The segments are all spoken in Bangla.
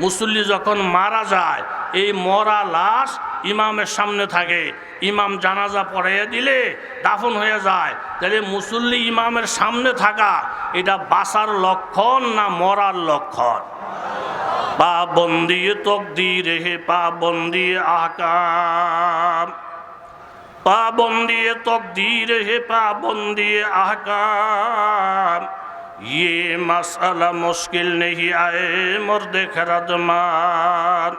মুসল্লি যখন মারা যায়, এই মরা লাশ ইমামের সামনে থাকে। ইমাম জানাজা পড়াইয়া দিলে দাফন হয়ে যায়। তাহলে মুসল্লি ইমামের সামনে থাকা, এটা বাসার লক্ষণ না মরার লক্ষণ? পা বন্দিয়ে তকদির হে পা বন্দিয়ে আহকাম। পা বন্দিয়ে তকদির হে পা বন্দিয়ে আহকাম। ये मसला मुश्किल नहीं आए मुर्द खरदमान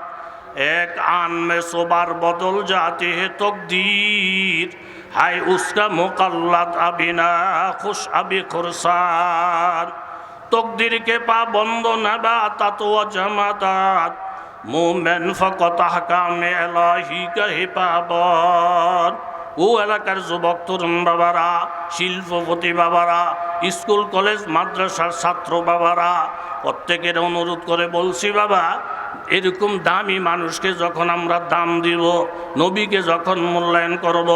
एक आन में सुबार बदल जाती है तकदीर हाय उसका मुकल्लत अभी ना खुश अभी खुरसान तकदीर के पाबंद नबातात व जमातात মোমেন ফকত হাকামে এলাহি কাহে পাবন ও এলাকার যুবক তরুণ বাবারা শিল্পপতি বাবারা স্কুল, কলেজ, মাদ্রাসার ছাত্র বাবারা প্রত্যেকের অনুরোধ করে বলছি, বাবা, এরকম দামি মানুষকে যখন আমরা দাম দিব, নবীকে যখন মূল্যায়ন করব,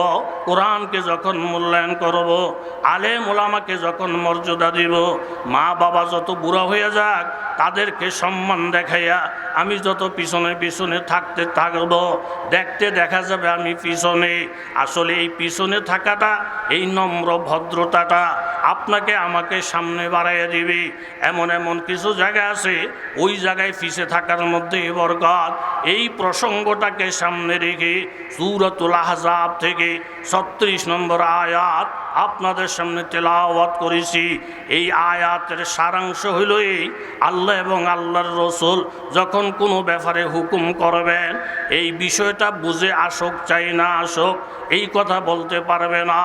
কোরআনকে যখন মূল্যায়ন করব, আলেম ওলামাকে যখন মর্যাদা দিব, মা বাবা যত বুড়া হয়ে যাক, তাদেরকে সম্মান দেখাইয়া আমি যত পিছনে পিছনে থাকতে থাকব, দেখতে দেখা যাবে আমি পিছনে। আসলে এই পিছনে থাকাটা, এই নম্র ভদ্রতাটা আপনাকে আমাকে সামনে বাড়াইয়া দিবে। এমন এমন কিছু জায়গা আছে, ওই জায়গায় পিছে থাকার মধ্যে বরকত। এই প্রসঙ্গটাকে সামনে রেখে সুরতুল আহজাব থেকে ছত্রিশ নম্বর আয়াত আপনাদের সামনে তেলাওয়াত করেছি। এই আয়াতের সারাংশ হইল এই, আল্লাহ এবং আল্লাহর রসুল যখন কোনো ব্যাপারে হুকুম করবেন, এই বিষয়টা বুঝে আসক, চাই না আসক, এই কথা বলতে পারবে না।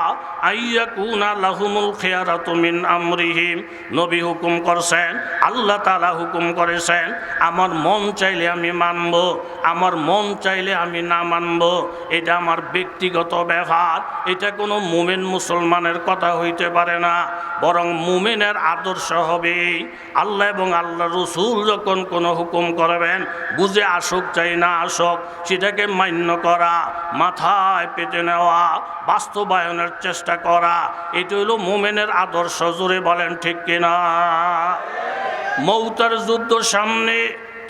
আইয়া কুনা লাহুমুল খেয়ারাত মিন আমরিহিম নবী হুকুম করছেন, আল্লাহ তালা হুকুম করেছেন, আমার মন চাইলে আমি মানব, আমার মন চাইলে আমি না মানব। এটা আমার ব্যক্তিগত ব্যাপার, এটা কোনো মুমেন মুসলমানের কথা হইতে পারে না, বরং মুমেনের আদর্শ হবে আল্লাহ এবং আল্লাহ রসুল যখন কোনো হুকুম করবেন, বুঝে আসুক চাই না আসুক, সেটাকে মান্য করা, মাথায় পেতে নেওয়া, বাস্তবায়নের চেষ্টা করা এটা হলো মুমেনের আদর্শ জুড়ে বলেন, ঠিক কিনা? মৌতার যুদ্ধ সামনে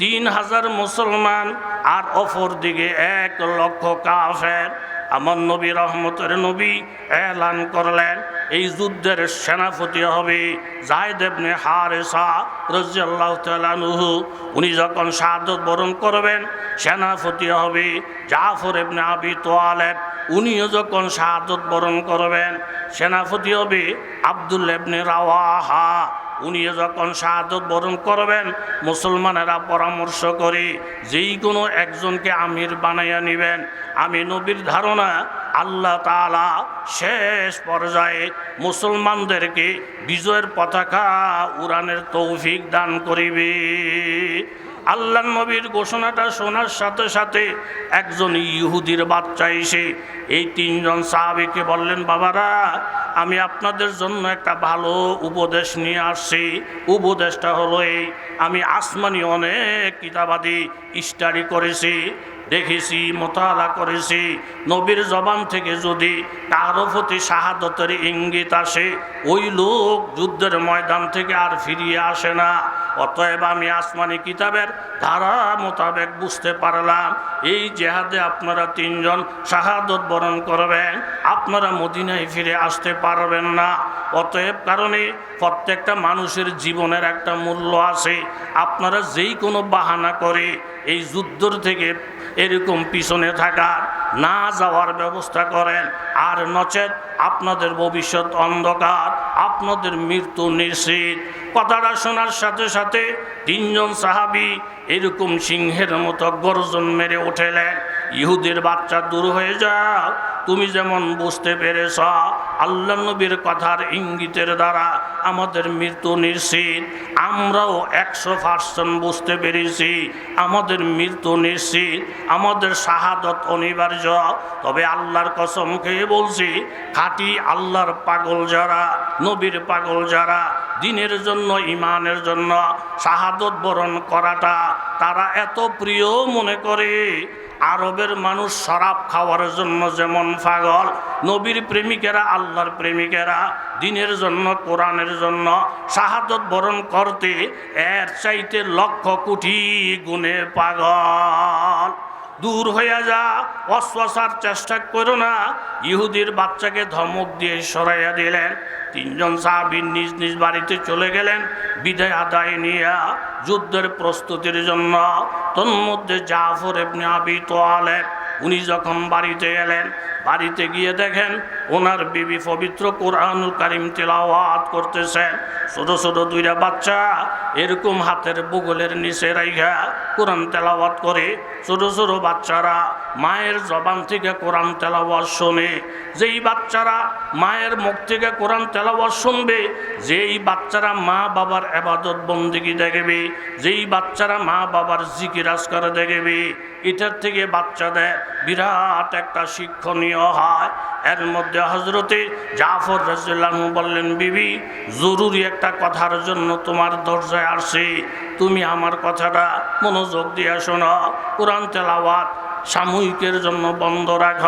তিন হাজার মুসলমান আর অপর দিকে এক লক্ষ কাফের। আমার নবী রহমতের নবী এলান করলেন, এই যুদ্ধের সেনাপতি হবে জায়দ এবনে হারেসা রাজিয়াল্লাহ তালানুহু উনি যখন শাহাদত বরণ করবেন, সেনাপতি হবে জাফর এবনে আবি তোয়ালেব। উনিও যখন শাহাদত বরণ করবেন, সেনাপতি হবে আব্দুল রাওয়াহা। উনিও যখন শাহাদত বরণ করবেন, মুসলমানেরা পরামর্শ করে যেই কোনো একজনকে আমির বানাইয়া নেবেন। আমি নবীর ধারণা, আল্লাহ তালা শেষ পর্যায়ে মুসলমানদেরকে বিজয়ের পতাকা উড়ানের তৌফিক দান করিবে। আল্লাহ নবীর ঘোষণাটা শোনার সাথে সাথে একজন ইহুদির বাচ্চা এসে এই তিনজন সাহাবিকে বললেন, বাবারা, আমি আপনাদের জন্য একটা ভালো উপদেশ নিয়ে আসছি। উপদেশটা হলো এই, আমি আসমানি অনেক কিতাবাদি স্টাডি করেছি। দেখেছি, মোতালা করেছি। নবীর জবান থেকে যদি কারও প্রতি শাহাদতের ইঙ্গিত আসে, ওই লোক যুদ্ধের ময়দান থেকে আর ফিরিয়ে আসে না। অতএব আমি আসমানি কিতাবের ধারা মোতাবেক বুঝতে পারলাম, এই জেহাদে আপনারা তিনজন শাহাদত বরণ করবেন, আপনারা মদিনায় ফিরে আসতে পারবেন না। অতএব কারণে প্রত্যেকটা মানুষের জীবনের একটা মূল্য আছে। আপনারা যেই কোনো বাহানা করে এই যুদ্ধর থেকে এরকম পিছনে থাকার না যাওয়ার ব্যবস্থা করেন। আর নচেত আপনাদের ভবিষ্যৎ অন্ধকার, আপনাদের মৃত্যু নিশ্চিত। কথাটা শোনার সাথে সাথে তিনজন সাহাবি এরকম সিংহের মতো গর্জন মেরে উঠেলেন। ইহুদের বাচ্চা দূর হয়ে যাও। তুমি যেমন বুঝতে পেরেছ, আল্লাহ নবীর কথার ইঙ্গিতের দ্বারা আমাদের মৃত্যু নিশ্চিত। আমরাও একশো পার্সেন্ট বুঝতে পেরেছি, আমাদের মৃত্যু নিশ্চিত, আমাদের শাহাদত অনিবার্য। তবে আল্লাহর কসম খেয়ে বলছি, খাঁটি আল্লাহর পাগল যারা, নবীর পাগল যারা, দিনের জন্য ইমানের জন্য শাহাদত বরণ করাটা তারা এত প্রিয় মনে করে। আরবের মানুষ শরাব খাওয়ার জন্য যেমন পাগল, নবীর প্রেমিকেরা আল্লাহর প্রেমিকেরা, দিনের জন্য, কোরআনের জন্য শাহাদত বরণ করতে এর চাইতে লক্ষ কোটি গুণে পাগল। দূর হইয়া যা, অশ্বাসার চেষ্টা করো না। ইহুদির বাচ্চাকে ধমক দিয়ে সরাইয়া দিলেন। তিনজন সাহাবির নিজ নিজ বাড়িতে চলে গেলেন। বিদায় আদায় নিয়া যুদ্ধের প্রস্তুতির জন্য। তন্মধ্যে জাফর এমনি আবি তোয়ালেব উনি যখন বাড়িতে এলেন, বাড়িতে গিয়ে দেখেন ওনার বিবি পবিত্র কোরআনুল কারিম তেলাওয়াত করতেছেন। ছোট ছোট দুইটা বাচ্চা এরকম হাতের বুগলের নিচে রাইখা কোরআন তেলাওয়াত করে। ছোট ছোট বাচ্চারা মায়ের জবান থেকে কোরআন তেলাওয়াত শোনে। যেই বাচ্চারা মায়ের মুখ থেকে কোরআন তেলাওয়াত শুনবে, যেই বাচ্চারা মা বাবার আবাদত বন্দিগি দেখবে, যেই বাচ্চারা মা বাবার জিকির আজকার দেখবে এটার থেকে বাচ্চাদের বিরাট একটা শিক্ষণীয় হয়। এর মধ্যে হজরতে জাফর রাজুল্লাহ বললেন, বিবি, জরুরি একটা কথার জন্য তোমার দরজায় আসে তুমি আমার কথাটা মনোযোগ দিয়ে শোনো। কোরআন তেলাওয়াত সাময়িকের জন্য বন্ধ রাখ।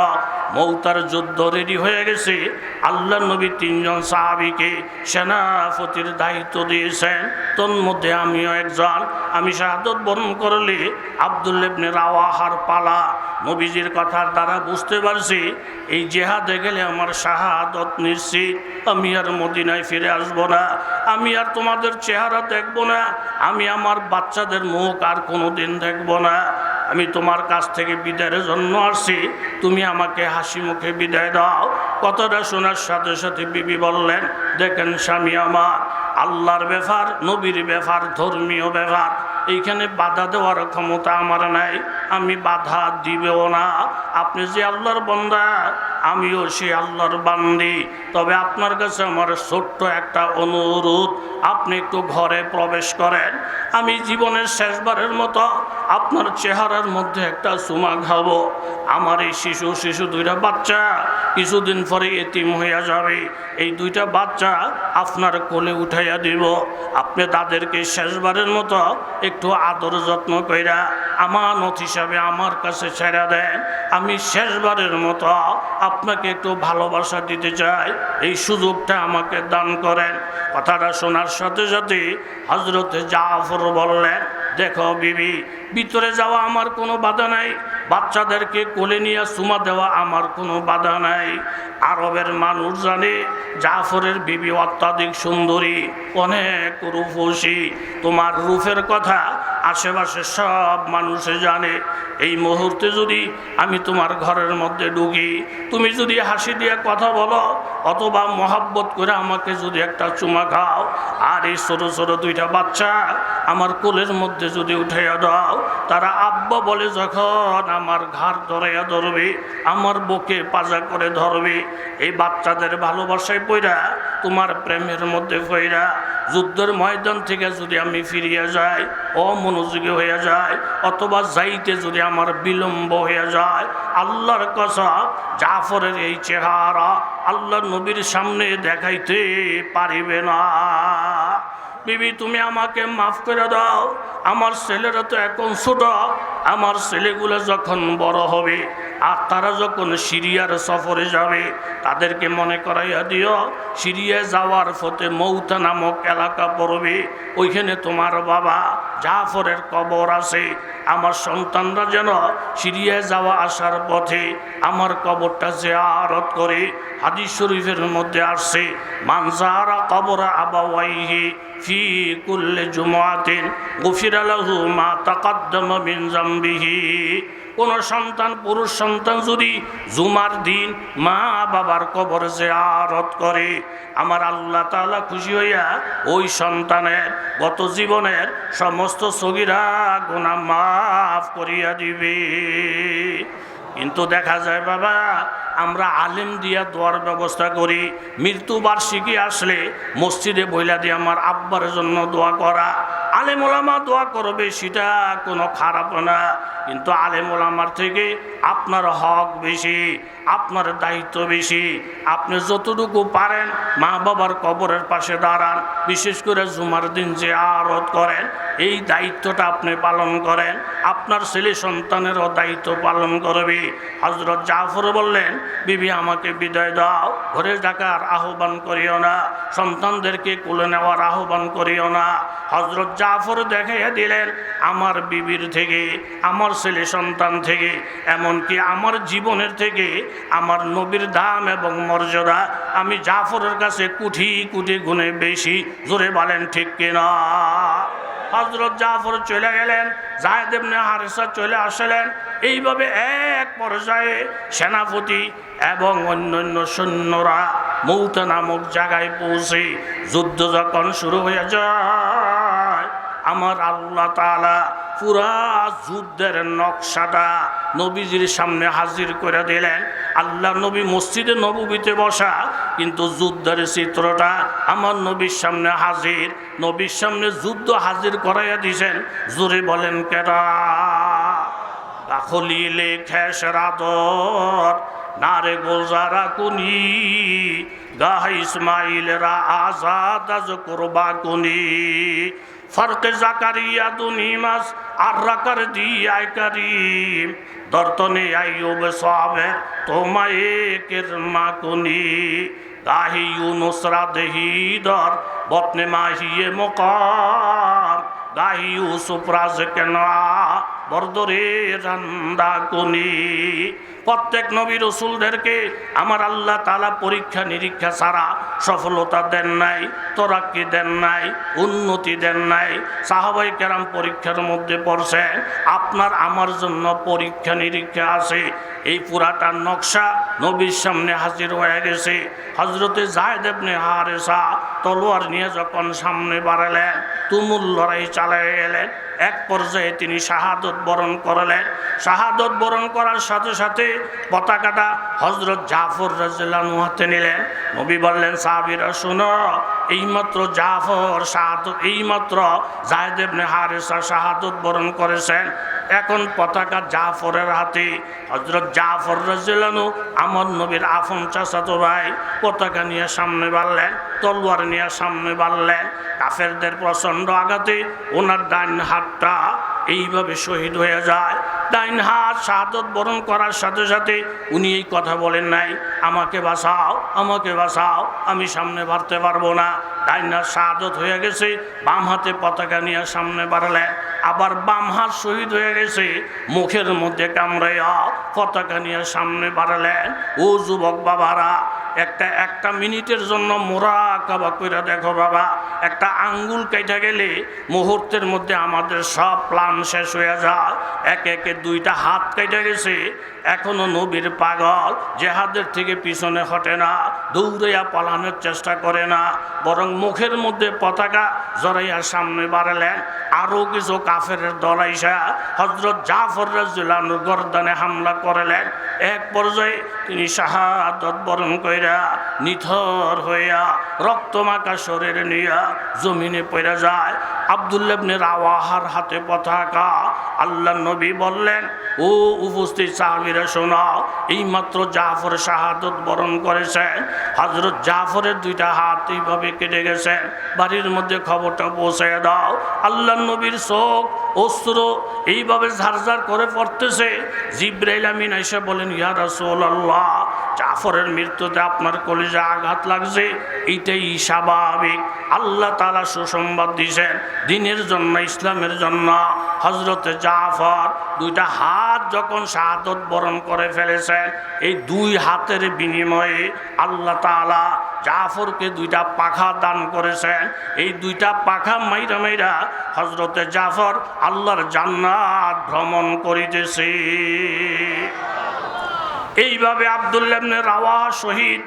মৌতার যুদ্ধ রেডি হয়ে গেছে। আল্লাহ নবী তিনজন সাহাবিকে সেনাপতির দায়িত্ব দিয়েছেন। তন্মধ্যে আমিও একজন। আমি শাহাদত বরণ করলে আবদুল্লেবনে রাওয়াহার পালা। নবীজির কথার দ্বারা বুঝতে পারছি, এই জেহাদে গেলে আমার শাহাদত নিশ্চিত। আমি আর মদিনায় ফিরে আসব না। আমি আর তোমাদের চেহারা দেখব না। আমি আমার বাচ্চাদের মুখ আর কোনো দিন দেখব না। আমি তোমার কাছ থেকে বিদায়ের জন্য আসছি। তুমি আমাকে হাসি মুখে বিদায় দাও। কতটা শোনার সাথে সাথে বিবি বললেন, দেখেন স্বামী আমার, আল্লাহর ব্যাপার, নবীর ব্যাপার, ধর্মীয় ব্যাপার। এইখানে বাধা দেওয়ার ক্ষমতা আমার নাই। আমি বাধা দিবেও না। আপনি যে আল্লাহর বন্দা, আমিও সে আল্লাহর বান্দি। তবে আপনার কাছে আমার ছোট্ট একটা অনুরোধ, আপনি একটু ঘরে প্রবেশ করেন। আমি জীবনের শেষবারের মতো আপনার চেহারার মধ্যে একটা চুমা খাব। আমার এই শিশু শিশু দুইটা বাচ্চা, কিছুদিন পরে এতিম হইয়া যাবে। এই দুইটা বাচ্চা আপনার কোলে উঠাইয়া দিব। আপনি তাদেরকে শেষবারের মতো একটু আদর যত্ন কইরা আমানত হিসাবে আমার কাছে ছেড়া দেন। আমি শেষবারের মতো আপনাকে একটু ভালোবাসা দিতে চাই। এই সুযোগটা আমাকে দান করেন। কথাটা শোনার সাথে সাথে হজরতে জাফর বললেন, দেখো বিবি, ভিতরে যাওয়া আমার কোনো বাধা নাই। বাচ্চাদেরকে কোলে নিয়ে সুমা দেওয়া আমার কোনো বাধা নাই। আরবের মানুষ জানে জাফরের বিবি অত্যাধিক সুন্দরী, অনেক রূপসী। তোমার রূপের কথা আশেপাশে সব মানুষে জানে, এই মুহূর্তে যদি আমি তোমার ঘরের মধ্যে ঢুকি, তুমি যদি হাসি দিয়ে কথা বলো, অথবা মহাব্বত করে আমাকে যদি একটা চুমা খাও, আর এই ছোটো ছোটো দুইটা বাচ্চা আমার কোলের মধ্যে যদি উঠাইয়া দাও, তারা আব্বা বলে যখন আমার ঘাড় ধরাইয়া ধরবে, আমার বুকে পাজা করে ধরবে, এই বাচ্চাদের ভালোবাসায় পইরা, তোমার প্রেমের মধ্যে পইরা যুদ্ধের ময়দান থেকে যদি আমি ফিরিয়া যাই, অমনোযোগী হয়ে যায় অথবা যাইতে যদি আমার বিলম্ব হয়ে যায়, আল্লাহর কথা জাফরের এই চেহারা আল্লাহ নবীর সামনে দেখাইতে পারিবে না। বিবি, তুমি আমাকে মাফ করে দাও। আমার ছেলেরা তো এখন ছোট, আমার ছেলেগুলো যখন বড় হবে আর তারা যখন সিরিয়ার সফরে যাবে, তাদেরকে মনে করাইয়া দিও সিরিয়া যাওয়ার ফতে মৌতা নামক এলাকা পড়বে। ওইখানে তোমার বাবা জাফরের কবর আছে। আমার সন্তানরা যেন সিরিয়ায় যাওয়া আসার পথে আমার কবরটা জিয়ারত করে হাদিস শরীফের মধ্যে আসছে মানজারা কবর আবাওয়াইহি ফি কুল্লে জুমাতিন গফিরা লাহু মা তাকাদ্দামা মিন জামবিহি। কোন সন্তান, পুরুষ সন্তান যদি জুমার দিন মা বাবার কবর জিয়ারত করে, আমার আল্লাহ তাআলা খুশি হইয়া ওই সন্তানের, গত জীবনের সমস্ত সগিরা গুণা মাফ করিয়া দিবে। কিন্তু দেখা যায়, বাবা, আমরা আলেম দিয়া দোয়ার ব্যবস্থা করি, মৃত্যুবার্ষিকী আসলে মসজিদে বইলা দিয়ে আমার আব্বার জন্য দোয়া করা আলেম ওলামা দোয়া করবে, সেটা কোনো খারাপ না। কিন্তু আলেম ওলামার থেকে আপনার হক বেশি, আপনার দায়িত্ব বেশি। আপনি যতটুকু পারেন মা বাবার কবরের পাশে দাঁড়ান, বিশেষ করে জুমার দিন যে আরত করেন, এই দায়িত্বটা আপনি পালন করেন। আপনার ছেলে সন্তানেরও দায়িত্ব পালন করবে। হজরত জাফর বললেন, বিবি, আমাকে বিদায় দাও, ঘরে ডাকার আহ্বান করিও না, সন্তানদেরকে কোলে নেওয়ার আহ্বান করিও না। হজরত জাফর দেখাইয়া দিলেন, আমার বিবির থেকে, আমার ছেলে সন্তান থেকে, এমনকি আমার জীবনের থেকে, আমার নবীর দাম এবং মর্যাদা আমি জাফরের কাছে কুঠি কুঠি গুণে বেশি। জোরে বলেন, ঠিক কিনা? হজরত জাফর চলে গেলেন জায়দ ইবনে হারেসা চলে আসলেন। এইভাবে এক পর্যায়ে সেনাপতি এবং অন্যান্য সৈন্যরা মৌতা নামক জায়গায় পৌঁছে যুদ্ধ যখন শুরু হয়ে যায় আমার আল্লাহ তাআলা পুরা যুদ্ধের নকশাটা নবীজির সামনে হাজির করে দিলেন। আল্লাহ নবী মসজিদে নবীতে বসা, কিন্তু যুদ্ধের চিত্রটা আমার নবীর সামনে হাজির। নবীর সামনে যুদ্ধ হাজির করাইয়া দিছেন। জোরে বলেন কেরা খলিলে খেসরাদর নারে গোলজারা কুনি, গাহ ইসমাইলেরা আজাদ আজ করবা কুনি। ফরকে জাকারিয়া দুনিমাস আর রাকার দিয়াই করিম। দর্তনে আইয়ুব সাবে তোমায় কিরমা কুনি গাহি ইউনুসরা দেহি দর, বতনে মাহিয়ে মকাম। গাহি ইউসুফ রাজ কেন বরদরে রান্দা কুনি প্রত্যেক নবী রসুলদেরকে আমার আল্লাহ তালা পরীক্ষা নিরীক্ষা ছাড়া সফলতা দেন নাই, তোরাক্কি দেন নাই, উন্নতি দেন নাই। সাহাবাই কেরাম পরীক্ষার মধ্যে পড়ছে, আপনার আমার জন্য পরীক্ষা নিরীক্ষা আছে। এই পুরাটা নকশা নবীর সামনে হাজির হয়ে গেছে। হজরতে জায়দেবনে হারেসা তলোয়ার নিয়ে যখন সামনে বাড়ালেন তুমুল লড়াই চালিয়ে গেলেন এক পর্যায়ে তিনি শাহাদত বরণ করলেন শাহাদত বরণ করার সাথে সাথে পতাকাটা হজরত জাফর রাজু হাতে নিলেন। নবী বললেন, সাহাবিরা, শুনো এইমাত্র জাফর শাহাদত এইমাত্র জাহেদেবনে হারেসা শাহাদত বরণ করেছেন। এখন পতাকা জাফরের হাতে। হজরত জাফর রাজু আমার নবীর আফন চাচাতো ভাই, পতাকা নিয়ে সামনে বাড়লেন, তলোয়ার নিয়ে সামনে বাড়লেন। কাফেরদের প্রচণ্ড আঘাতে ওনার ডান হাতটা এইভাবে শহীদ হয়ে যায়। ডাইন হাত শাহাদত বরণ করার সাথে সাথে উনি এই কথা বলেন নাই, আমাকে বাঁচাও আমাকে বাঁচাও, আমি সামনে বাড়তে পারব না। ডাইন হাত শাহাদত হয়ে গেছে, বাম হাতে পতাকা নিয়ে সামনে বাড়লেন আবার বাম হাত শহীদ হয়ে গেছে, মুখের মধ্যে কামড়াইয়া পতাকা নিয়ে সামনে বাড়ালেন। ও যুবক বাবারা একটা একটা মিনিটের জন্য মোরা কাবা করে দেখো বাবা, একটা আঙ্গুল কেটে গেলে মুহূর্তের মধ্যে আমাদের সব প্ল্যান শেষ হয়ে যায়। একে একে দুইটা হাত কেটে গেছে। এখনও নবীর পাগল, জেহাদের থেকে পিছনে হটে না, দৌড়াইয়া পালানোর চেষ্টা করে না, বরং মুখের মধ্যে পতাকা জড়াইয়া সামনে বাড়ালেন। আরও কিছু কাফের দল আইসা হজরত জাফর রাজুল্লাহর গর্দানে হামলা করলেন। এক পর্যায়ে তিনি শাহাদত বরণ কইরা নিথর হইয়া রক্তমাকা শরীরে নিয়া জমিনে পড়ে যায়। আবদুল্লাবনে রাওয়াহার হাতে পতাকা আল্লাহ নবী বললেন, ও উপস্থিত সাহাবিরা শোনাও এইমাত্র জাফর শাহাদত বরণ করেছেন হজরত জাফরের দুইটা হাত এইভাবে কেটে গেছেন বাড়ির মধ্যে খবরটা পৌঁছে দাও। আল্লাহ নবীর চোখ অস্ত্র এইভাবে ঝারঝার করে পড়তেছে। জিব্রাইল আমিন এসে বলেন, ইয়া আল্লাহ জাফরের মৃত্যুতে আপনার কলিজা আঘাত লাগছে এইটাই স্বাভাবিক। আল্লাহ তালা সুসংবাদ দিয়েছেন, দিনের জন্য, ইসলামের জন্য। হজরতে জাফর দুইটা হাত যখন শাহাদত বরণ করে ফেলেছেন, এই দুই হাতের বিনিময়ে আল্লাহ তালা জাফরকে দুইটা পাখা দান করেছেন। এই দুইটা পাখা মাইরা মাইরা হজরতে জাফর আল্লাহর জান্নাত ভ্রমণ করিতেছে। এইভাবে আবদুল্লাবনে রাওয়া শহীদ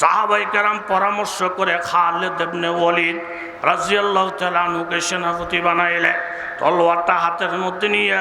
সাহাবাই কেরাম পরামর্শ করে খালেদ দেবনে ওলিদ রাজিয়াল্লাহ তালুকে সেনাপতি বানাইলেন তলোয়ারটা হাতের মধ্যে নিয়ে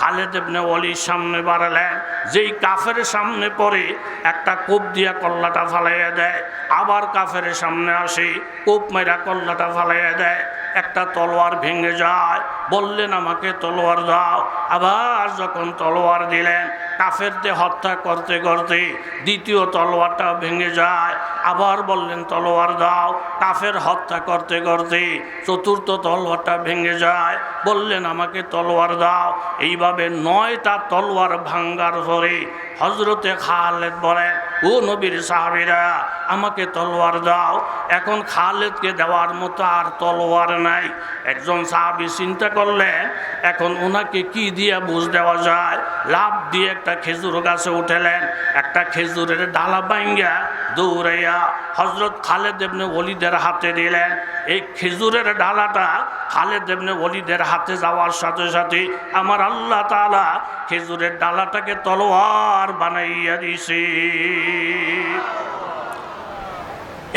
খালেদ দেবনে ওলির সামনে বাড়ালেন যেই কাফের সামনে পড়ে, একটা কোপ দিয়া কল্লাটা ফালাইয়া দেয়। আবার কাফের সামনে আসে, কোপ মেরা কল্লাটা ফালাইয়া দেয়। একটা তলোয়ার ভেঙে যায়, বললেন, আমাকে তলোয়ার দাও। আবার যখন তলোয়ার দিলেন কাফেরদের হত্যা করতে করতে দ্বিতীয় তলোয়ারটা ভেঙে যায়। আবার বললেন, তলোয়ার দাও। কাফের হত্যা করতে করতে চতুর্থ তলোয়ারটা ভেঙে যায়। বললেন, আমাকে তলোয়ার দাও। এইভাবে নয়টা তলোয়ার ভাঙ্গার পরে হজরতে খালেদ বলেন, ও নবীর সাহাবিরা, আমাকে তলোয়ার দাও। এখন খালেদকে দেওয়ার মতো আর তলোয়ার নাই। একজন সাহাবি চিন্তা করলেন, এখন ওনাকে কি দিয়ে বুঝ দেওয়া যায়? লাভ দিয়ে খেজুর গাছে উঠেলেন, একটা খেজুরের ডালা বাইঙ্গা দৌড়াইয়া হজরত খালেদ এমনি অলিদের হাতে দিলেন। এই খেজুরের ডালাটা খালেদ এমনি অলিদের হাতে যাওয়ার সাথে সাথে আমার আল্লাহ তালা খেজুরের ডালাটাকে তলোয়ার বানাইয়া দিছে।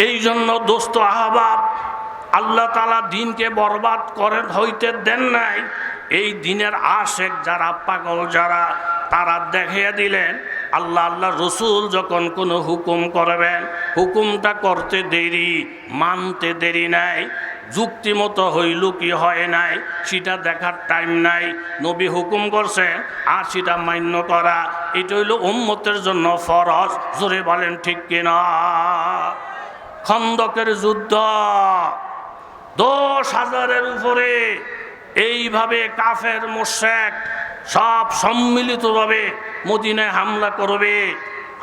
এই জন্য দোস্ত আহবাব, আল্লাহ তালা দিনকে বরবাদ করেন, হইতে দেন নাই। এই দিনের আশেক যারা, পাগল যারা তারা দেখিয়ে দিলেন, আল্লাহ আল্লাহ রসুল যখন কোনো হুকুম করবেন, হুকুমটা করতে দেরি, মানতে দেরি নাই, যুক্তিমতো হইল কি হয় নাই, সেটা দেখার টাইম নাই, নবী হুকুম করছে আর সেটা মান্য করা, এটা হইল উম্মতের জন্য ফরজ, জোরে বলেন ঠিক কিনা? খন্দকের যুদ্ধ, দশ হাজারের উপরে, এইভাবে কাফের মোশেক সব সম্মিলিতভাবে মদিনায় হামলা করবে।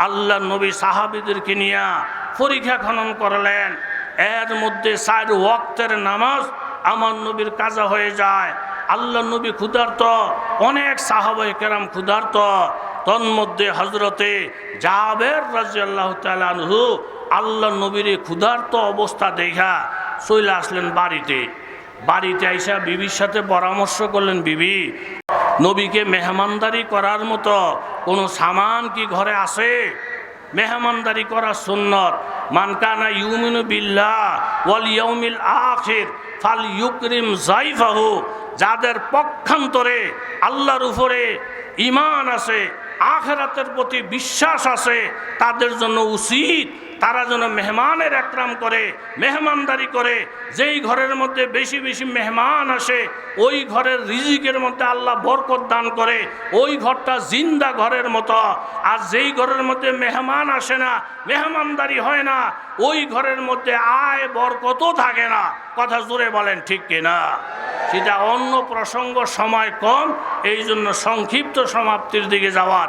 আল্লাহ নবী সাহাবিদেরকে নিয়ে পরীক্ষা খনন করলেন। এর মধ্যে চার ওয়াক্তের নামাজ আমার নবীর কাজা হয়ে যায়। আল্লাহ নবী ক্ষুধার্ত, অনেক সাহাবাই কেরাম ক্ষুধার্ত। তন্মধ্যে হজরতে জাবের রাজি আল্লাহ তালু আল্লাহ নবীর ক্ষুধার্ত অবস্থা দেখা চলে আসলেন বাড়িতে। বাড়িতে আইসা বিবির সাথে পরামর্শ করলেন, বিবি নবীকে মেহমানদারি করার মতো কোনো সামান কি ঘরে আছে? মেহমানদারি করা সুন্নত। মানকানা ইউমিনু বিল্লাহ ওয়াল ইয়াউমিল আখির ফাল ইউকরিম জাইফাহু যাদের পক্ষান্তরে আল্লাহর উপরে ইমান আছে, আখেরাতের প্রতি বিশ্বাস আছে, তাদের জন্য উচিত তারা যেন মেহমানের একরাম করে, মেহমানদারি করে, যেই ঘরের মধ্যে বেশি বেশি মেহমান আসে, ওই ঘরের রিজিকের মধ্যে আল্লাহ বরকত দান করে, ওই ঘরটা জিন্দা ঘরের মতো। আর যেই ঘরের মধ্যে মেহমান আসে না, মেহমানদারি হয় না, ওই ঘরের মধ্যে আয় বরকতও থাকে না। কথা জোরে বলেন, ঠিক কিনা সেটা অন্য প্রসঙ্গ, সময় কম এই জন্য সংক্ষিপ্ত সমাপ্তির দিকে যাওয়ার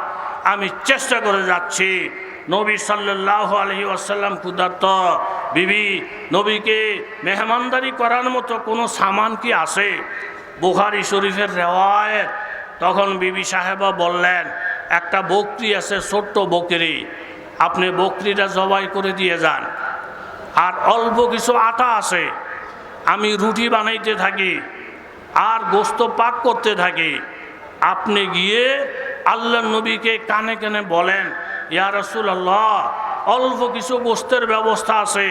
আমি চেষ্টা করে যাচ্ছি। নবী সাল্লাহ আলহি আসাল্লাম ক্ষুধার্ত। বিবি, নবীকে মেহমানদারি করার মতো কোনো সামান কি আছে? বুখারি শরীফের রেওয়ায়ত। তখন বিবি সাহেবা বললেন, একটা বকরি আছে, ছোট্ট বকরি। আপনি বকরিটা জবাই করে দিয়ে যান। আর অল্প কিছু আটা আছে। আমি রুটি বানাইতে থাকি আর গোস্ত পাক করতে থাকি। আপনি গিয়ে আল্লাহ নবীকে কানে কানে বলেন ইয়া আল্লাহ অল্প কিছু গোস্তের ব্যবস্থা আছে,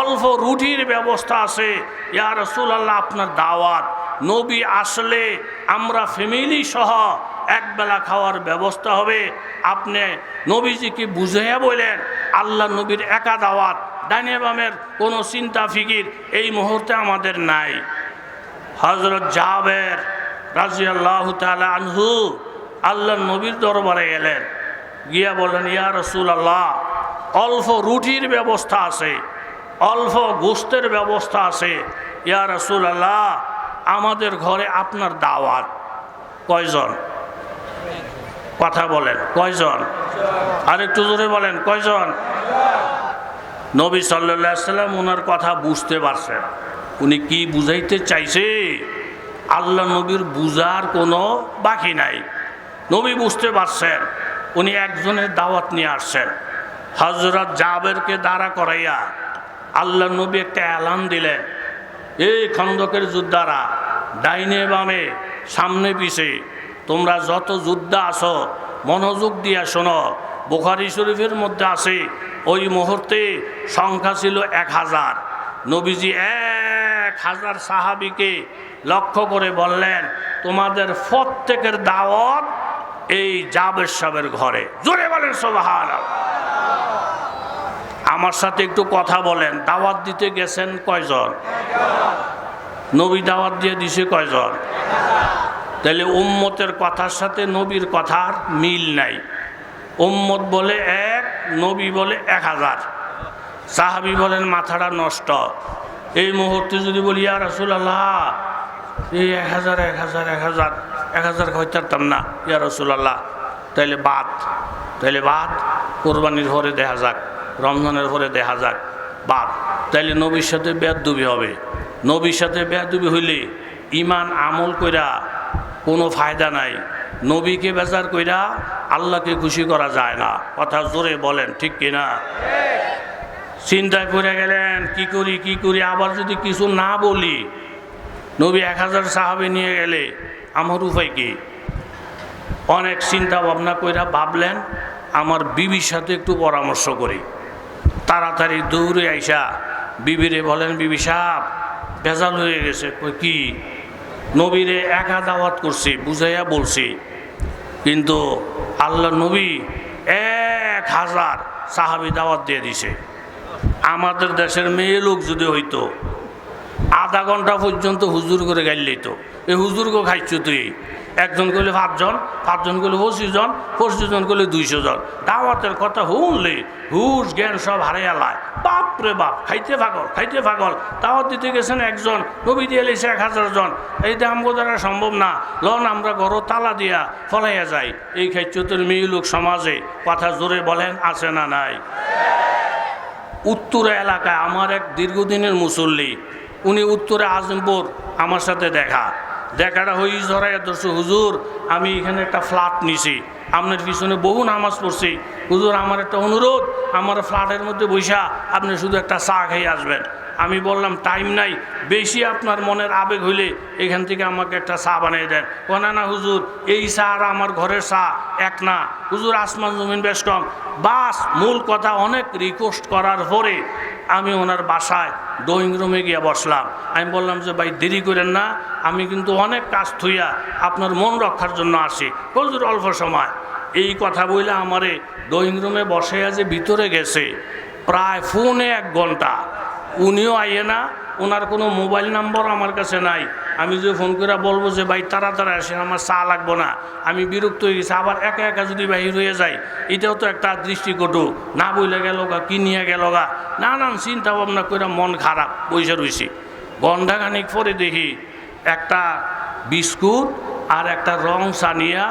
অল্প রুটির ব্যবস্থা আছে। ইয়া রসুল আল্লাহ আপনার দাওয়াত। নবী আসলে আমরা ফ্যামিলি সহ একবেলা খাওয়ার ব্যবস্থা হবে। আপনি নবীজিকে বুঝাইয়া বলেন আল্লাহ নবীর একা দাওয়াত, ডাইনে বামের কোনো চিন্তা ফিকির এই মুহূর্তে আমাদের নাই। হজরত জাবের রাজিয়াল্লাহ তালা আনহু আল্লাহ নবীর দরবারে গেলেন। গিয়া বললেন ইয়া রসুল আল্লাহ অল্প রুটির ব্যবস্থা আছে, অল্প গোস্তের ব্যবস্থা আছে। ইয়া রসুল আল্লাহ আমাদের ঘরে আপনার দাওয়াত। কয়জন? কথা বলেন, কয়জন? আর একটু জোরে বলেন, কয়জন? নবী সাল্লাম ওনার কথা বুঝতে পারছেন। উনি কি বুঝাইতে চাইছে? আল্লাহ নবীর বুঝার কোনো বাকি নাই। নবী বুঝতে পারছেন। উনি একজনের দাওয়াত নিয়ে আসছেন। হজরত জাবেরকে দাঁড়া করাইয়া আল্লাহ নবী একটা অ্যালান দিলেন। এই খন্দকের যোদ্ধারা, ডাইনে বামে, সামনে পিছে, তোমরা যত যোদ্ধা আসো মনোযোগ দিয়া শোনো। বুখারি শরীফের মধ্যে আছে, ওই মুহূর্তে সংখ্যা ছিল এক হাজার। নবীজি এক হাজার সাহাবিকে লক্ষ্য করে বললেন, তোমাদের প্রত্যেকের দাওয়াত এই জাবের সাহেবের ঘরে। জোরে বলেন সোবাহান আমার সাথে একটু কথা বলেন। দাওয়াত দিতে গেছেন কয়জন? নবী দাওয়াত দিয়ে দিছে কয়জন? তাহলে উম্মতের কথার সাথে নবীর কথার মিল নাই। উম্মত বলে এক, নবী বলে এক হাজার। সাহাবি বলেন, মাথাটা নষ্ট। এই মুহূর্তে যদি বলি আর রসুল্লাহ এই এক হাজার এক হাজার এক হাজার এক হাজার হইতারতাম না? ইয়া তাইলে বাদ তাইলে বাদ কোরবানির দেখা যাক রমজানের দেখা যাক বাদ। তাইলে নবীর সাথে বেদুবি হবে। নবীর সাথে বেদুবি হইলে ইমান আমল কইরা কোনো ফায়দা নাই। নবীকে বেজার কইরা আল্লাহকে খুশি করা যায় না। কথা জোরে বলেন ঠিক কিনা? চিন্তায় পড়ে গেলেন কি করি কি করি? আবার যদি কিছু না বলি নবী এক হাজার সাহাবে নিয়ে গেলে, আমার উপায় কি? অনেক চিন্তা ভাবনা কইরা ভাবলেন, আমার বিবির সাথে একটু পরামর্শ করি। তাড়াতাড়ি দৌড়ে আইসা বিবিরে বলেন, বিবি সাহ ভেজাল হয়ে গেছে। কি? নবীরে একা দাওয়াত করছি, বুঝাইয়া বলছি, কিন্তু আল্লাহ নবী এক হাজার সাহাবি দাওয়াত দিয়ে দিছে। আমাদের দেশের মেয়ে লোক যদি হইতো আধা ঘণ্টা পর্যন্ত হুজুর করে গাইলেই তো এই হুজুরকে খাইছো তুই? একজন করলে পাঁচজন পাঁচজন করলে পঁচিশ জন পঁচিশ জন করলে দুইশো জন দাওয়াতের কথা শুনলে হুশ, জ্ঞান সব হারাইয়ালায় বাপ রে বাপ, খাইতে পাগল খাইতে পাগল। দাওয়াত দিতে গেছেন একজন, নবী দিয়ে এলেছে এক হাজার জন। এই দাম দ্বারা সম্ভব না। লন আমরা ঘর তালা দিয়া ফলাইয়া যাই। এই খাইচ্যতের মেয়ে লোক সমাজে, কথা জোরে বলেন, আছে না নাই? উত্তরা এলাকায় আমার এক দীর্ঘদিনের মুসল্লি উনি উত্তরে আজমপুর আমার সাথে দেখা। দেখাটা হই জড়াই দর্শক, হুজুর, আমি এখানে একটা ফ্ল্যাট নিছি। আপনার পিছনে বহু নামাজ পড়ছি। হুজুর, আমার একটা অনুরোধ, আমার ফ্ল্যাটের মধ্যে বৈশা আপনি শুধু একটা চা খেয়ে আসবেন। আমি বললাম, টাইম নাই, বেশি আপনার মনের আবেগ হইলে এখান থেকে আমাকে একটা চা বানিয়ে দেন। না না, হুজুর, এই চা আর আমার ঘরের চা এক না। হুজুর, আসমান জমিন বেশ কম। বাস, মূল কথা, অনেক রিকোয়েস্ট করার পরে আমি ওনার বাসায় ড্রয়িং রুমে গিয়ে বসলাম। আমি বললাম যে, ভাই, দেরি করেন না, আমি কিন্তু অনেক কাজ থইয়া আপনার মন রক্ষার জন্য আসি। হুজুর, অল্প সময়। এই কথা বইলে আমারে ড্রয়িং রুমে বসে যে ভিতরে গেছে, প্রায় ফোনে এক ঘণ্টা। উনিও আইয়ে না ওনার কোনো মোবাইল নাম্বার আমার কাছে নাই। আমি যে ফোন করে বলব যে, ভাই, তাড়াতাড়ি আসেন, আমার চা লাগবো না। আমি বিরক্ত হয়ে গেছি, আবার একা একা যদি বাহির হয়ে যায় এটাও তো একটা দৃষ্টিকটু। না বইলে গেল গা, কি নিয়ে গেল গা? নানান চিন্তা ভাবনা করে মন খারাপ বসে রয়েছি ঘণ্টাখানিক পরে দেখি একটা বিস্কুট আর একটা রং সানিয়া,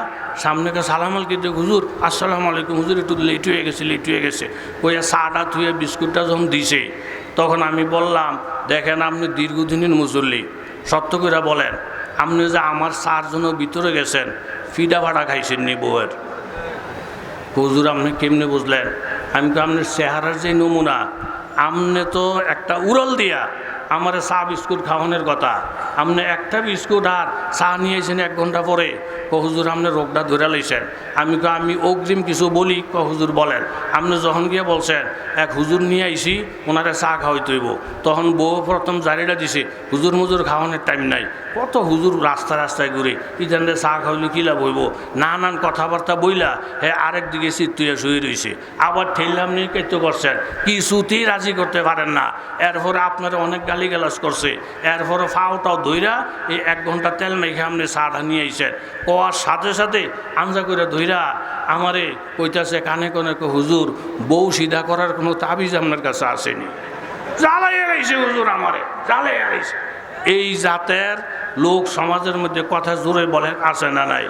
সামনেকে সালাম আলকি দিয়ে হুজুর, আসসালামু আলাইকুম, হুজুর, একটু লেট হয়ে গেছে লেট হয়ে গেছে। কইয়া চাটা থুয়ে বিস্কুটটা যখন দিছে, তখন আমি বললাম, দেখেন, আপনি দীর্ঘদিনের মুসল্লি। সত্য করে বলেন, আপনি যে আমার চার জন্য ভিতরে গেছেন ফিডা ভাড়া খাইছেন নি বউয়ের? হুজুর, আপনি কেমনে বুঝলেন? আমি তো আপনার চেহারার যে নমুনা, আপনি তো একটা উড়াল দিয়া আমার চা বিস্কুট খাওয়ানোর কথা। আপনি একটা বিস্কুট আর চা নিয়েছেন এক ঘণ্টা পরে। ক হুজুর আপনি রোগটা ধরে লাইছেন আমি কো আমি অগ্রিম কিছু বলি? ক হুজুর, বলেন। আপনি যখন গিয়ে বলছেন, এক হুজুর নিয়ে আইসি ওনারে চা খাওয়াইতে হইব। তখন বউ প্রথম জারিটা দিছে, হুজুর মুজুর খাওয়ানোর টাইম নাই। কত হুজুর রাস্তা রাস্তায় ঘুরে, ইদানরে চা খাওয়াইলে কী লাভ হইব? নানান কথাবার্তা বইলা হে আরেক দিকে চিত্তুয়া শুয়ে রয়েছে আবার ঠেললাম নিয়ে কেটে করছেন কিছুতেই রাজি করতে পারেন না। এরপরে আপনারা অনেক গালি গালাজ করছে। এরপরে ফাওটাও ধইরা এই এক ঘণ্টা তেল মেখে আপনি চাটা নিয়ে আইছেন কোয়ার সাথে সাথে আঞ্জা করে ধইরা আমারে কইতাছে কানে কানে হুজুর, বউ সিধা করার কোনো তাবিজ আপনার কাছে আসেনি। জ্বালাইয়া গেছে হুজুর আমারে জ্বালাইয়া গেছে এই জাতের লোক সমাজের মধ্যে কথা জোরে বলে আছে না নাই?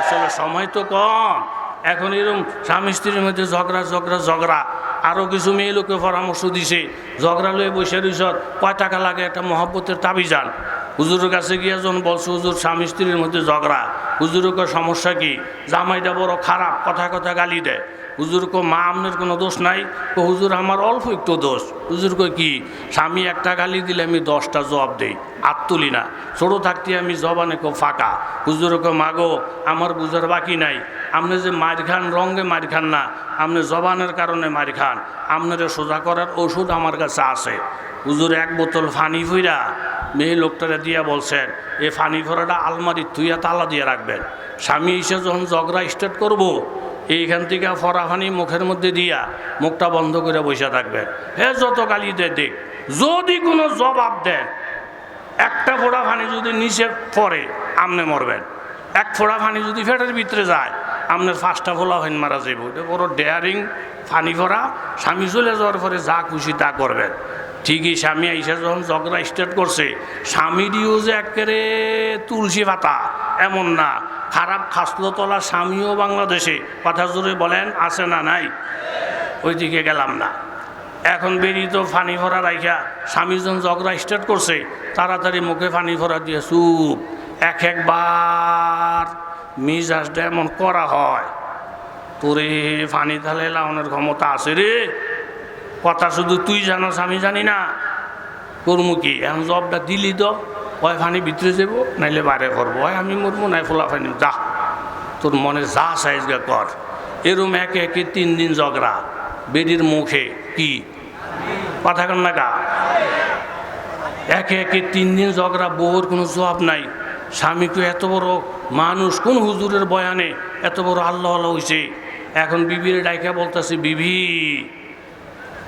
আসলে সময় তো কম। এখন এরকম স্বামী স্ত্রীর মধ্যে ঝগড়া ঝগড়া ঝগড়া। আরও কিছু মেয়ে লোকে পরামর্শ দিছে, ঝগড়া লয়ে বসে রইস কয় টাকা লাগে একটা মহব্বতের তাবি যান হুজুরের কাছে গিয়ে যখন বলছে, হুজুর, স্বামী স্ত্রীর মধ্যে ঝগড়া। হুজুরের সমস্যা কি? জামাইটা বড় খারাপ, কথা কথা গালি দেয়। হুজুর কো, মা আমনের কোনো দোষ নাই? কো, হুজুর, আমার অল্প একটু দোষ। হুজুর কো, কি? স্বামী একটা গালি দিলে আমি দশটা জবাব দেই আর তুলি না। ছোটো থাকতে আমি জবানে কো ফাঁকা। হুজুর কো মাগো আমার বুঝার বাকি নাই। আপনি যে মার খান রঙে মার খান না আপনি জবানের কারণে মার খান। আপনারে সোজা করার ওষুধ আমার কাছে আছে। হুজুর, এক বোতল ফানি ফুইরা মেয়ে লোকটারে দিয়া বলছেন এই ফানি ফোড়াটা আলমারি থুইয়া তালা দিয়ে রাখবেন। স্বামী এসে যখন ঝগড়া স্টার্ট করব এইখান থেকে ফরাফানি মুখের মধ্যে দিয়া মুখটা বন্ধ করে বসে থাকবেন হে যত গালি দেখ, যদি কোনো জবাব দেন একটা ফোড়া ফানি যদি নিচে পড়ে, আমনে মরবেন। এক ফোড়া ফানি যদি ফেটের ভিতরে যায় আপনার পাঁচটা ফোলা হইন মারা যাইব। এটা বড় ডেয়ারিং ফানি ভরা স্বামী চলে যাওয়ার পরে যা খুশি তা করবেন। ঠিকই, স্বামী আইসা যখন ঝগড়া স্টার্ট করছে স্বামীটিও যে একেবারে তুলসী পাতা, এমন না। খারাপ খাসলো তোলা স্বামীও বাংলাদেশে, কথা জোরে বলেন, আছে না নাই? ওইদিকে গেলাম না। এখন বেরিয়ে তো ফানি ভরা রাইখা, স্বামী যখন ঝগড়া স্টার্ট করছে, তাড়াতাড়ি মুখে ফানি ভরা দিয়ে চুপ। এক একবার মিজাজটা এমন করা হয়। তোরে ফানি ঢালে লাউনের ক্ষমতা আছে রে। কথা শুধু তুই জানোস আমি জানি না। করমু কি? এখন জবটা দিলি তো ওই ফানি ভিতরে যাব? নাইলে বাইরে করব। ওই আমি মরবো, নাই ফোলা ফানি যা, তোর মনে যা সাইজ গা কর। এরম একে একে তিন দিন ঝগড়া। বেডির মুখে কি? কথা কন না কা? একে একে তিন দিন ঝগড়া, বউর কোনো জবাব নাই। স্বামীকে এত বড় মানুষ, কোন হুজুরের বয়ানে এত বড় আল্লাহ আল্লাহ হয়েছে এখন বিবির ডাইকা বলতেছে, বিবি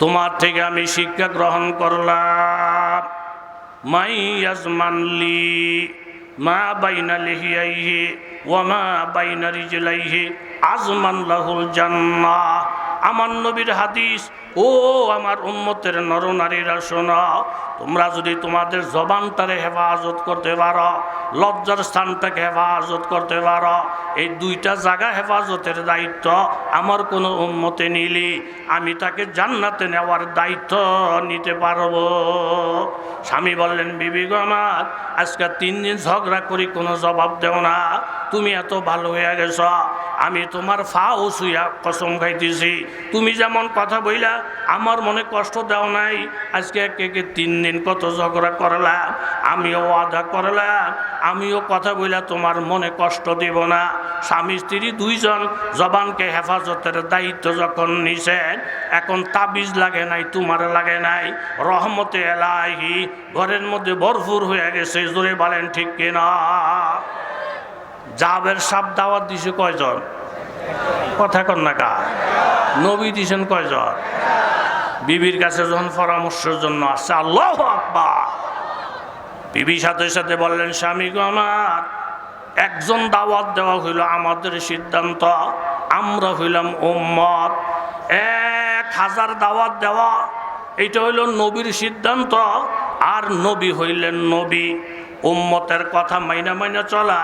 তোমার থেকে আমি শিক্ষা গ্রহণ করলাম। মাই ইয়াজমানলি মা বাইনা লিহিয়াইহি ওয়া মা বাইনা রিজলাইহি আজমান লাহুল জান্নাহ। আমার নবীর হাদিস। ও আমার উম্মতের নরনারীরা শোনো, তোমরা যদি তোমাদের জবানটারে হেফাজত করতে পারো, লজ্জার স্থানটাকে হেফাজত করতে পারো, এই দুইটা জায়গা হেফাজতের দায়িত্ব আমার কোনো উন্মতে নিলি আমি তাকে জান্নাতে নেওয়ার দায়িত্ব নিতে পারব। স্বামী বললেন, বিবি গো আমার, আজকে তিন দিন ঝগড়া করি, কোনো জবাব দেও না। তুমি এত ভালো হয়ে গেছ, আমি তোমার ফা ও শুয়া কসম খাইতেছি। তুমি যেমন কথা বইলা, আমার মনে কষ্ট দাও নাই। আজকে একে একে তিন দিন কত ঝগড়া করলাম আমিও আধা করলাম আমিও কথা বইলা তোমার মনে কষ্ট দিব না। স্বামী স্ত্রী দুইজন জবানকে হেফাজতের দায়িত্ব যখন নিছেন এখন তাবিজ লাগে নাই, তোমার লাগে নাই। রহমতে এলাহি, ঘরের মধ্যে ভরপুর হয়ে গেছে, জোরে বলেন ঠিক কিনা? জাবের সাপ দাওয়াত দিছে কয়জন? কথা কন না কা। নবী দিছেন কয়জন? বিবির কাছে যখন পরামর্শের জন্য আসছে, আল্লাহ আকবার। বিবি সাথে সাথে বললেন, স্বামী আমার, একজন দাওয়াত দেওয়া হইল আমাদের সিদ্ধান্ত। আমরা হইলাম উম্মত। এক হাজার দাওয়াত দেওয়া, এটা হইল নবীর সিদ্ধান্ত। আর নবী হইলেন নবী। উম্মতের কথা মাইনা মাইনা চলা,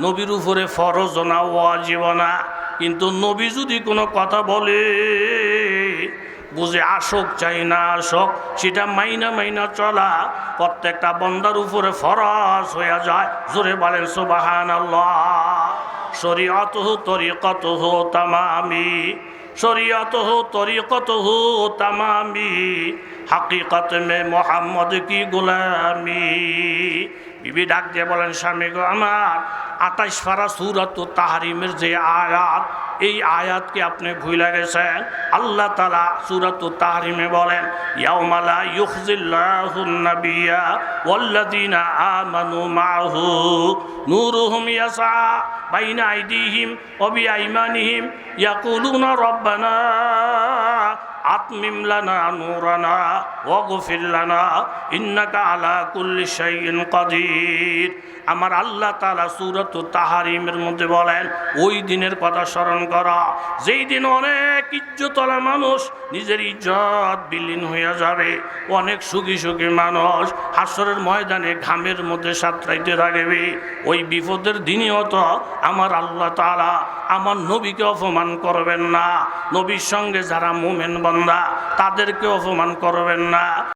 নবীর উপরে ফরজ না, ওয়াজিব কিন্তু নবী যদি কোনো কথা বলে, বুঝে আসক, চাই না আসক, সেটা মাইনা মাইনা চলা, প্রত্যেকটা বন্দার উপরে ফরজ হয়ে যায়। জোরে বলেন সুবাহান শরীয়ত হু তরিকত হু তামামি। শরীয়ত হু তরিকত হু তামামি। হাকিকত মে মোহাম্মদ কি গোলামি। বিবি ডাক দিয়ে বলেন, স্বামী গো, আমার আতাইশ ফারা সুরত তাহারিমের যে আয়াত, এই আয়াতকে আপনি ভুলে গেছেন? আল্লাহ তালা সুরত তাহারিমে বলেন ইয়াউমালা ইউখজিল্লাহুন নাবিয়া ওয়াল্লাযীনা আমানু মাহু নূরুহুম ইয়াসা বাইনা আইদিহিম ওয়া বিআইমানিহিম ইয়াকুলুনা রব্বানা আতমিম লানা নূরানা ওয়াগফির লানা ইন্নাকা আলা কুল্লি শাইইন কাদির। আমার আল্লাহ তাআলা সূরাত তাহারিমের মধ্যে বলেন, ওই দিনের কথা স্মরণ করা। যেই দিন অনেক ইজ্জতলা মানুষ নিজের ইজ্জত বিলীন হইয়া যাবে, অনেক সুখী সুখী মানুষ হাসরের ময়দানে ঘামের মধ্যে সাঁতরাইতে থাকবে। ওই বিপদের দিনেও তো আমার আল্লাহ তাআলা আমার নবীকে অপমান করবেন না। নবীর সঙ্গে যারা মোমেন বন্দা, তাদেরকে অপমান করবেন না।